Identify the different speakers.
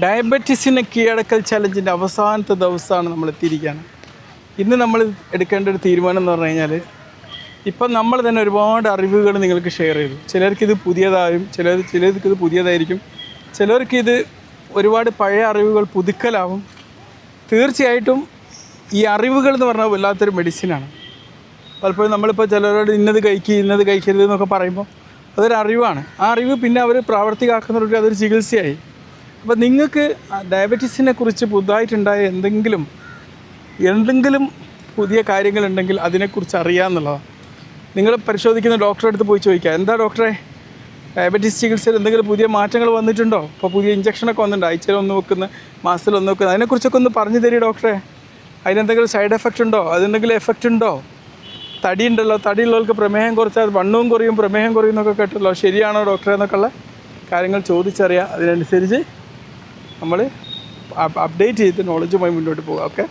Speaker 1: ഡയബറ്റീസിനെ കീഴടക്കൽ ചലഞ്ചിന്റെ അവസാനത്തെ ദിവസമാണ് നമ്മൾ എത്തിയിരിക്കുകയാണ്. ഇന്ന് നമ്മൾ എടുക്കേണ്ട ഒരു തീരുമാനം എന്ന് പറഞ്ഞു കഴിഞ്ഞാൽ ഇപ്പം നമ്മൾ തന്നെ ഒരുപാട് അറിവുകൾ നിങ്ങൾക്ക് ഷെയർ ചെയ്തു. ചിലർക്കിത് പുതിയതായും ചിലർ ചിലർക്ക് ഇത് പുതിയതായിരിക്കും. ചിലർക്ക് ഇത് ഒരുപാട് പഴയ അറിവുകൾ പുതുക്കലാവും. തീർച്ചയായിട്ടും ഈ അറിവുകൾ എന്ന് പറഞ്ഞാൽ വല്ലാത്തൊരു മെഡിസിനാണ് പലപ്പോഴും നമ്മളിപ്പോൾ ചിലരോട് ഇന്നത് കഴിക്കുക ഇന്നത് കഴിക്കരുത് എന്നൊക്കെ പറയുമ്പോൾ അതൊരു അറിവാണ്. ആ അറിവ് പിന്നെ അവർ പ്രാവർത്തികമാക്കുന്നവർക്ക് അതൊരു ചികിത്സയായി. അപ്പോൾ നിങ്ങൾക്ക് ഡയബറ്റീസിനെ കുറിച്ച് പുതുതായിട്ടുണ്ടായ എന്തെങ്കിലും എന്തെങ്കിലും പുതിയ കാര്യങ്ങളുണ്ടെങ്കിൽ അതിനെക്കുറിച്ച് അറിയാമെന്നുള്ളതാണ് നിങ്ങൾ പരിശോധിക്കുന്ന ഡോക്ടറെ അടുത്ത് പോയി ചോദിക്കുക എന്താ ഡോക്ടറെ ഡയബറ്റീസ് ചികിത്സയിൽ എന്തെങ്കിലും പുതിയ മാറ്റങ്ങൾ വന്നിട്ടുണ്ടോ? ഇപ്പോൾ പുതിയ ഇഞ്ചക്ഷനൊക്കെ വന്നിട്ടുണ്ട്. ആഴ്ചയിൽ ഒന്ന് വെക്കുന്ന മാസത്തിൽ ഒന്ന് വെക്കുന്ന. അതിനെക്കുറിച്ചൊക്കെ ഒന്ന് പറഞ്ഞു തരി ഡോക്ടറെ അതിനെന്തെങ്കിലും സൈഡ് എഫക്റ്റ് ഉണ്ടോ? അതിനെന്തെങ്കിലും എഫക്റ്റ് ഉണ്ടോ? തടി ഉണ്ടല്ലോ. തടിയുള്ളവർക്ക് പ്രമേഹം കുറച്ചാൽ വണ്ണവും കുറയും പ്രമേഹം കുറയും എന്നൊക്കെ കേട്ടല്ലോ ശരിയാണോ ഡോക്ടറെ എന്നൊക്കെയുള്ള കാര്യങ്ങൾ ചോദിച്ചറിയുക അതിനനുസരിച്ച് നമ്മൾ അപ്ഡേറ്റ് ചെയ്ത് നോളജുമായി മുന്നോട്ട് പോകുക ഓക്കെ